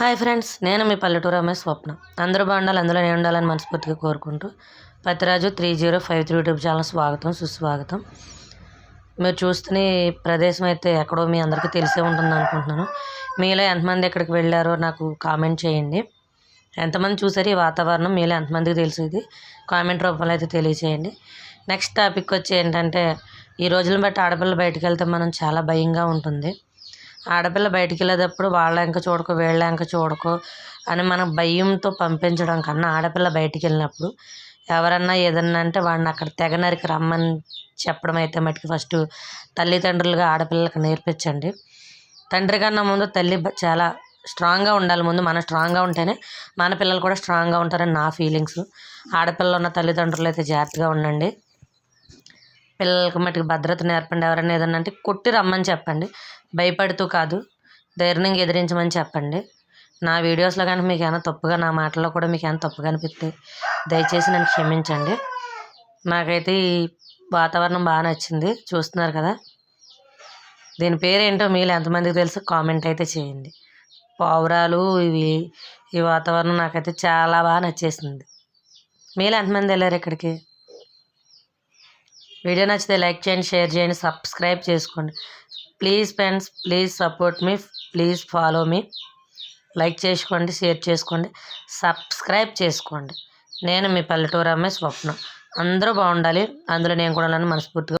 Hi friends నేను మీ పల్లెటూరు అమ్మాయి స్వప్న. అందరూ బాగుండాలి అందులో నేను ఉండాలని మనస్ఫూర్తిగా కోరుకుంటూ Pathiraju three zero five three YouTube channel స్వాగతం సుస్వాగతం. మీరు చూస్తున్న ప్రదేశం అయితే ఎక్కడో మీ అందరికీ తెలిసే ఉంటుంది అనుకుంటున్నాను. మీలో ఎంతమంది ఎక్కడికి వెళ్ళారో నాకు కామెంట్ చేయండి. ఎంతమంది చూసారు ఈ వాతావరణం మీలో ఎంతమందికి తెలిసేది కామెంట్ రూపంలో అయితే తెలియచేయండి. నెక్స్ట్ టాపిక్ వచ్చి ఏంటంటే ఈ రోజులను బట్టి ఆడపిల్ల బయటకు వెళ్తే మనం చాలా భయంగా ఉంటుంది. ఆడపిల్ల బయటికి వెళ్ళేటప్పుడు వాళ్ళ వెంక చూడకో వీళ్ళ వెంక చూడకో అని మనం భయంతో పంపించడం కన్నా ఆడపిల్ల బయటికి వెళ్ళినప్పుడు ఎవరన్నా ఏదన్నా అంటే వాడిని అక్కడ తెగ నరికి రమ్మని చెప్పడం అయితే మటుకు ఫస్ట్ తల్లిదండ్రులుగా ఆడపిల్లలకు నేర్పించండి. తండ్రి కన్నా ముందు తల్లి చాలా స్ట్రాంగ్గా ఉండాలి. ముందు మనం స్ట్రాంగ్గా ఉంటేనే మన పిల్లలు కూడా స్ట్రాంగ్గా ఉంటారని నా ఫీలింగ్స్. ఆడపిల్లలు ఉన్న తల్లిదండ్రులు అయితే జాగ్రత్తగా ఉండండి. పిల్లలకి మటుకు భద్రత నేర్పండి. ఎవరైనా ఏదన్నా అంటే కొట్టి రమ్మని చెప్పండి. భయపడుతూ కాదు. ధైర్యంగా ఎదిరించమని చెప్పండి. నా వీడియోస్లో కానీ మీకు ఏమైనా తప్పుగా నా మాటల్లో కూడా మీకు ఏమైనా తప్పుగా అనిపిస్తే దయచేసి నన్ను క్షమించండి. నాకైతే ఈ వాతావరణం బాగా నచ్చింది. చూస్తున్నారు కదా? దీని పేరు ఏంటో మీరు ఎంతమందికి తెలుసు? కామెంట్ అయితే చేయండి. పావురాలు ఇవి ఈ వాతావరణం నాకైతే చాలా బాగా నచ్చేసింది. మీరు ఎంతమంది వెళ్ళారు ఇక్కడికి? వీడియో నచ్చితే లైక్ చేయండి షేర్ చేయండి సబ్స్క్రైబ్ చేసుకోండి. ప్లీజ్ ఫ్రెండ్స్ ప్లీజ్ సపోర్ట్ మీ ప్లీజ్ ఫాలో మీ. లైక్ చేసుకోండి షేర్ చేసుకోండి సబ్స్క్రైబ్ చేసుకోండి. నేను మీ పల్లెటూరు అమ్మాయి స్వప్న. అందరూ బాగుండాలి. అందులో నేను కూడా నన్ను మనస్ఫూర్తిగా